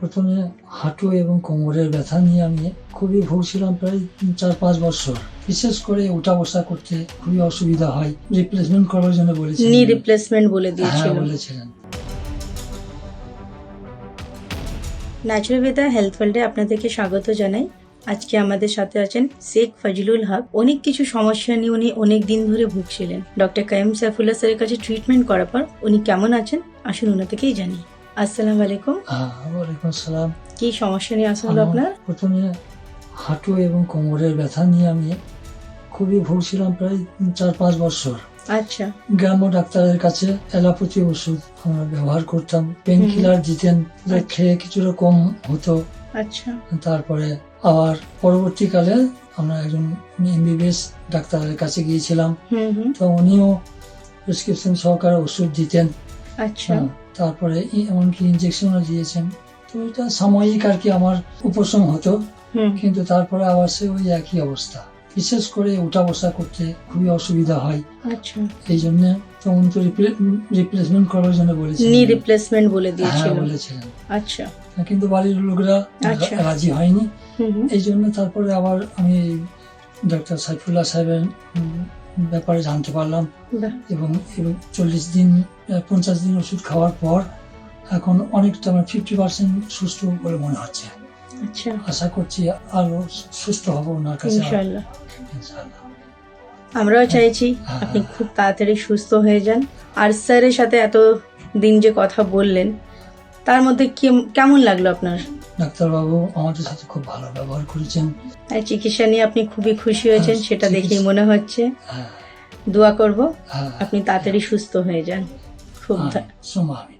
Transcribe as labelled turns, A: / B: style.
A: প্রথমে হাঁটু এবং কোমরের ব্যথা নিয়ে আমি খুবই ভুগছিলাম প্রায় চার পাঁচ বছর। বিশেষ করে উঠা বসা করতে খুবই অসুবিধা হয়। রিপ্লেসমেন্ট করার জন্য বলেছিলেন।
B: নি রিপ্লেসমেন্ট বলে
A: হ্যাঁ
B: দিয়েছিল
A: বলেছিলেন।
B: ন্যাচুরালবেদা হেলথ ওয়ার্ল্ডে আপনাদেরকে স্বাগত জানাই। আজকে আমাদের সাথে আছেন শেখ ফজলুল হক। অনেক কিছু সমস্যা নিয়ে উনি অনেক দিন ধরে ভুগছিলেন। ডক্টর কাইম সাইফুল্লাহ স্যারের কাছে ট্রিটমেন্ট করার পর উনি কেমন আছেন? আসুন ওনা থেকেই জানি আসসালামু আলাইকুম।
A: ওয়ালাইকুম সালাম
B: কি সমস্যা নিয়ে আসা হলো
A: আমার
B: আপনার?
A: প্রথমে হাঁটু এবং কোমরের ব্যথা নিয়ে আমি খুবই ভুগছিলাম প্রায় চার পাঁচ বছর।
B: আচ্ছা।
A: গ্রাম্য ডাক্তারের কাছে অ্যালোপ্যাথি ওষুধ আমরা ব্যবহার করতাম। পেন কিলার দিতেন খেয়ে কিছুটা কম হতো।
B: আচ্ছা।
A: তারপরে আবার পরবর্তীকালে আমরা একজন এমবিবিএস ডাক্তারের কাছে গিয়েছিলাম। তো উনিও প্রেসক্রিপশন সহকারে ওষুধ দিতেন।
B: আচ্ছা।
A: হ্যাঁ, তারপরে এমনকি ইঞ্জেকশনও দিয়েছেন। তো এটা সাময়িক আর কি আমার উপশম হতো। কিন্তু তারপরে আবার সে ওই একই অবস্থা। বিশেষ করে উঠা বসা করতে খুবই অসুবিধা হয়।
B: আচ্ছা।
A: এই জন্য তখন তো রিপ্লেসমেন্ট করার জন্য বলেছিলেন।
B: নি রিপ্লেসমেন্ট বলে
A: হ্যাঁ বলেছিলেন।
B: আচ্ছা।
A: কিন্তু বাড়ির লোকরা
B: আচ্ছা।
A: রাজি হয়নি। এই জন্য তারপরে আবার আমি ডাক্তার সাইফুল্লাহ সাহেবের ব্যাপারে জানতে পারলাম। এবং চল্লিশ দিন পঞ্চাশ দিন ওষুধ খাওয়ার পর এখন অনেকটা আমার ফিফটি পার্সেন্ট সুস্থ বলে মনে হচ্ছে।
B: আচ্ছা।
A: আশা করছি আরও সুস্থ হব ওনার কাছে ইনশাআল্লাহ।
B: আমরাও চাইছি
A: হ্যাঁ।
B: আপনি খুব তাড়াতাড়ি সুস্থ হয়ে যান। আর স্যারের সাথে এত দিন যে কথা বললেন তার মধ্যে কি- কেমন লাগল আপনার?
A: ডাক্তারবাবু আমাদের সাথে খুব ভালো ব্যবহার করেছেন।
B: আর চিকিৎসা নিয়ে আপনি খুবই খুশি হয়েছেন
A: হ্যাঁ,
B: সেটা দেখেই মনে হচ্ছে।
A: হ্যাঁ।
B: দোয়া করব
A: হ্যাঁ।
B: আপনি তাড়াতাড়ি সুস্থ হয়ে যান। খুব
A: সোমা আমি